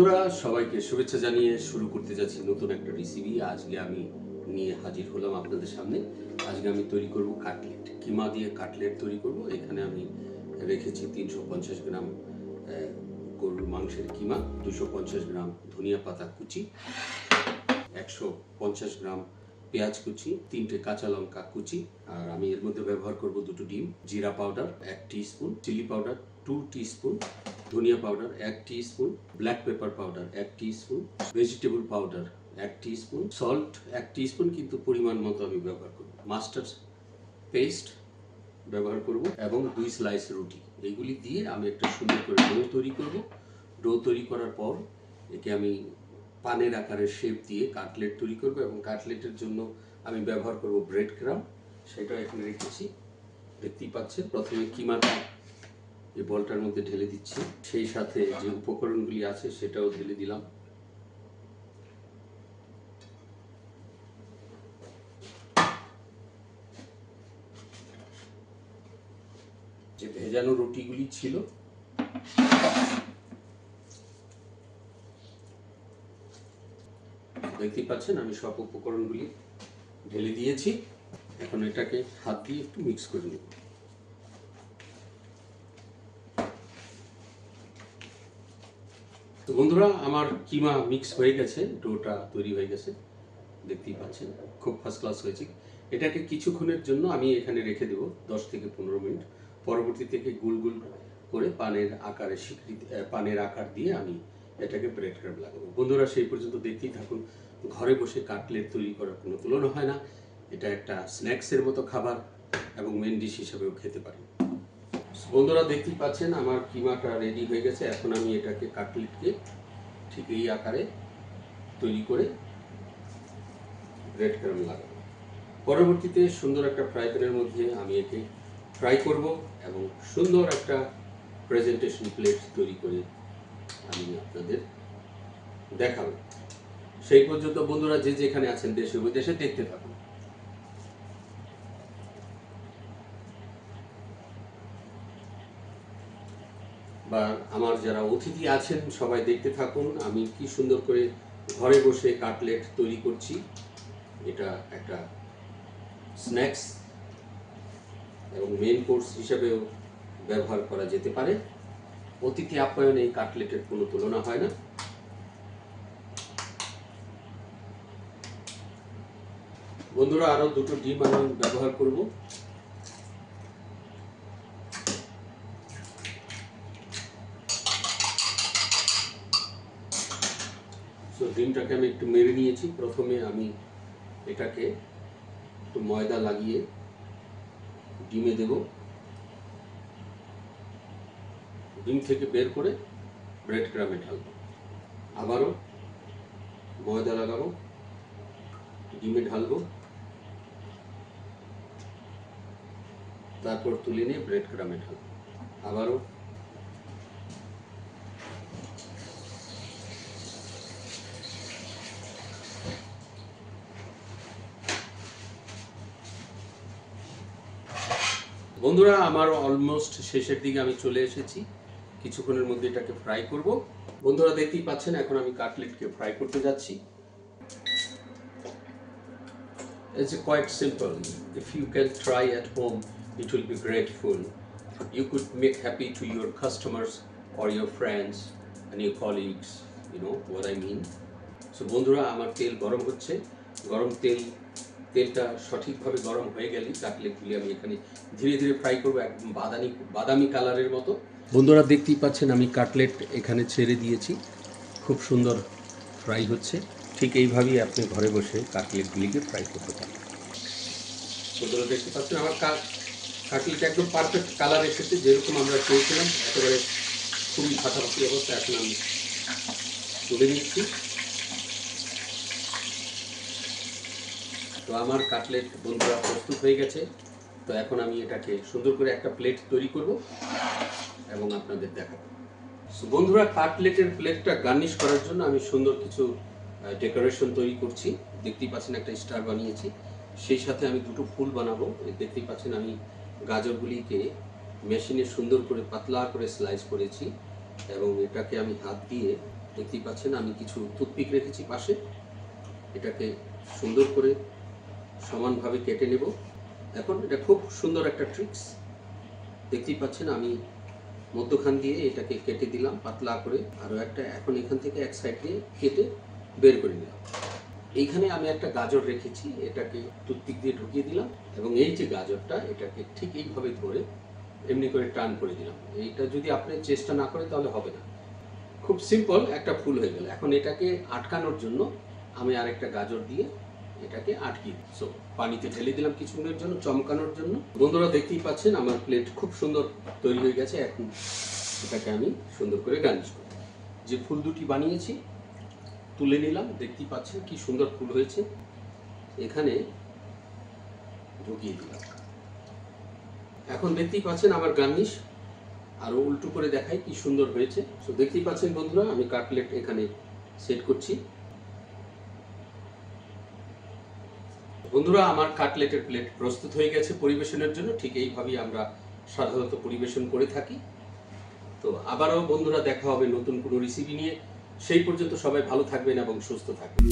বন্ধুরা, সবাইকে শুভেচ্ছা জানিয়ে শুরু করতে যাচ্ছি নতুন একটা রেসিপি আজকে আমি নিয়ে হাজির হলাম আপনাদের সামনে। আজকে আমি তৈরি করব কাটলেট। কিমা দিয়ে কাটলেট তৈরি করব। এখানে আমি রেখেছি তিনশো পঞ্চাশ গ্রাম গরুর মাংসের কিমা, দুশো পঞ্চাশ গ্রাম ধনিয়া পাতা কুচি, একশো পঞ্চাশ গ্রাম পেঁয়াজ কুচি, তিনটে কাঁচা লঙ্কা কুচি, আর আমি এর মধ্যে ব্যবহার করব দুটো ডিম, জিরা পাউডার এক spoon, chilli powder two spoon ধনিয়া পাউডার এক স্পুন ব্ল্যাক পেপার পাউডার এক স্পুন ভেজিটেবল পাউডার এক স্পুন সল্ট এক স্পুন কিন্তু পরিমাণ মতো আমি ব্যবহার করব। মাস্টার্ড পেস্ট ব্যবহার করব এবং দুই স্লাইস রুটি। এইগুলি দিয়ে আমি একটা সুন্দর করে ডো তৈরি করব। ডো তৈরি করার পর একে আমি পানের আকারের শেপ দিয়ে কাটলেট তৈরি করব এবং কাটলেটের জন্য আমি ব্যবহার করব ব্রেড ক্রাম সেটা এখানে রেখেছি। দেখতেই পাচ্ছেন। প্রথমে কিমাটা এই বলটার মধ্যে ঢেলে দিচ্ছি, সেই সাথে যে উপকরণগুলি আছে সেটাও ঢেলে দিলাম। যে ভেজানো রুটিগুলি ছিল, দেখতেই পাচ্ছেন আমি সব উপকরণগুলি ঢেলে দিয়েছি। এখন এটাকে হাত দিয়ে একটু মিক্স করে নেব। তো বন্ধুরা, আমার কিমা মিক্স হয়ে গেছে, ডোটা তৈরি হয়ে গেছে, দেখতেই পাচ্ছেন, খুব ফার্স্ট ক্লাস হয়েছে। এটাকে কিছুক্ষণের জন্য আমি এখানে রেখে দেবো, দশ থেকে পনেরো মিনিট। পরবর্তী থেকে গুল গুল করে পানের আকারে স্বীকৃতি পানের আকার দিয়ে আমি এটাকে ব্রেড ক্রাম লাগাবো। বন্ধুরা, সেই পর্যন্ত দেখতেই থাকুন, ঘরে বসে কাটলেট তৈরি করার কোনো তুলনা হয় না। এটা একটা স্ন্যাক্সের মতো খাবার এবং মেন ডিশ হিসেবেও খেতে পারি। বন্ধুরা দেখতেই পাচ্ছেন, আমার কিমাটা রেডি হয়ে গেছে। এখন আমি এটাকে কাটলেটকে ঠিক এই আকারে তৈরি করে ব্রেড ক্রাম লাগাবো। পরবর্তীতে সুন্দর একটা ফ্রাই প্যানের মধ্যে আমি একে ফ্রাই করব এবং সুন্দর একটা প্রেজেন্টেশন প্লেট তৈরি করে আমি আপনাদের দেখাবো। সেই পর্যন্ত বন্ধুরা যে যেখানে আছেন দেশে বিদেশে দেখতে থাকুন। বা আমার যারা অতিথি আছেন, সবাই দেখতে থাকুন। আমি কি সুন্দর করে ঘরে বসে কাটলেট তৈরি করছি। এটা একটা স্ন্যাক্স এবং মেন কোর্স হিসেবেও ব্যবহার করা যেতে পারে। অতিথি আপ্যায়নে এই কাটলেটের কোনো তুলনা হয় না। বন্ধুরা, আরও দুটো ডিম আমি ব্যবহার করব। সো ডিমটাকে আমি একটু মেরে নিয়েছি। প্রথমে আমি এটাকে একটু ময়দা লাগিয়ে ডিমে দেব। ডিম থেকে বের করে ব্রেড ক্রামে ঢালবো। আবারও ময়দা লাগাবো, ডিমে ঢালবো। তারপর তুলে নিয়ে ব্রেড ক্রামে ঢালবো। আবারও বন্ধুরা, আমার অলমোস্ট শেষের দিকে আমি চলে এসেছি। কিছুক্ষণের মধ্যে এটাকে ফ্রাই করব। বন্ধুরা, দেখতেই পাচ্ছেন, এখন আমি কাটলেটকে ফ্রাই করতে যাচ্ছি। It's quite simple if you can try at home it will be grateful you could make happy to your customers or your friends and your colleagues you know what I mean so বন্ধুরা, আমার তেল গরম হচ্ছে। গরম তেল তেলটা সঠিকভাবে গরম হয়ে গেলে কাটলেটগুলি আমি এখানে ধীরে ধীরে ফ্রাই করব একদম বাদামি বাদামি কালারের মতো। বন্ধুরা দেখতেই পাচ্ছেন আমি কাটলেট এখানে ছেড়ে দিয়েছি। খুব সুন্দর ফ্রাই হচ্ছে। ঠিক এইভাবেই আপনি ঘরে বসে কাটলেটগুলিকে ফ্রাই করতে পারেন। বন্ধুরা দেখতে পাচ্ছেন আমার কাটলেট একদম পারফেক্ট কালার এসেছে, যেরকম আমরা চেয়েছিলাম। একেবারে খুবই ফাটাফাটি অবস্থা এখন আমি তুলে নিচ্ছি। তো আমার কাটলেট বন্ধুরা প্রস্তুত হয়ে গেছে। তো এখন আমি এটাকে সুন্দর করে একটা প্লেট তৈরি করব এবং আপনাদের দেখাবো। বন্ধুরা, কাটলেটের প্লেটটা গার্নিশ করার জন্য আমি সুন্দর কিছু ডেকোরেশন তৈরি করছি। দেখতেই পাচ্ছেন একটা স্টার বানিয়েছি। সেই সাথে আমি দুটো ফুল বানাবো। দেখতেই পাচ্ছেন আমি গাজরগুলিকে মেশিনে সুন্দর করে পাতলা করে স্লাইস করেছি এবং এটাকে আমি হাত দিয়ে দেখতেই পাচ্ছেন আমি কিছু টুথপিক রেখেছি পাশে। এটাকে সুন্দর করে সমানভাবে কেটে নেব। এখন এটা খুব সুন্দর একটা ট্রিক্স দেখতেই পাচ্ছেন, আমি মধ্যখান দিয়ে এটাকে কেটে দিলাম পাতলা করে। আরও একটা এখন এখান থেকে এক সাইড দিয়ে কেটে বের করে নিলাম। এইখানে আমি একটা গাজর রেখেছি, এটাকে টুথপিক দিয়ে ঢুকিয়ে দিলাম এবং এই যে গাজরটা, এটাকে ঠিক এইভাবে ধরে এমনি করে টান করে দিলাম। এইটা যদি আপনি চেষ্টা না করে তাহলে হবে না। খুব সিম্পল একটা ফুল হয়ে গেল। এখন এটাকে আটকানোর জন্য আমি আরেকটা গাজর দিয়ে এটাকে আটকিয়ে দিই। সো পানিতে ঢেলে দিলাম কিছুক্ষণের জন্য, চমকানোর জন্য। বন্ধুরা দেখতেই পাচ্ছেন, আমার প্লেট খুব সুন্দর তৈরি হয়ে গেছে। এখন এটাকে আমি সুন্দর করে গার্নিশ করব। যে ফুল দুটি বানিয়েছি, তুলে নিলাম। দেখতেই পাচ্ছেন কি সুন্দর ফুল হয়েছে। এখানে ঢুকিয়ে দিলাম। এখন দেখতেই পাচ্ছেন আমার গার্নিশ আরও উল্টো করে দেখাই কি সুন্দর হয়েছে। তো দেখতেই পাচ্ছেন বন্ধুরা, আমি কাটলেট এখানে সেট করছি। বন্ধুরা, আমার কাটলেটের প্লেট প্রস্তুত হয়ে গেছে পরিবেশনের জন্য। ঠিক এইভাবেই আমরা সাধারণত পরিবেশন করে থাকি। তো আবারও বন্ধুরা, দেখা হবে নতুন কোনো রেসিপি নিয়ে। সেই পর্যন্ত সবাই ভালো থাকবেন এবং সুস্থ থাকবেন।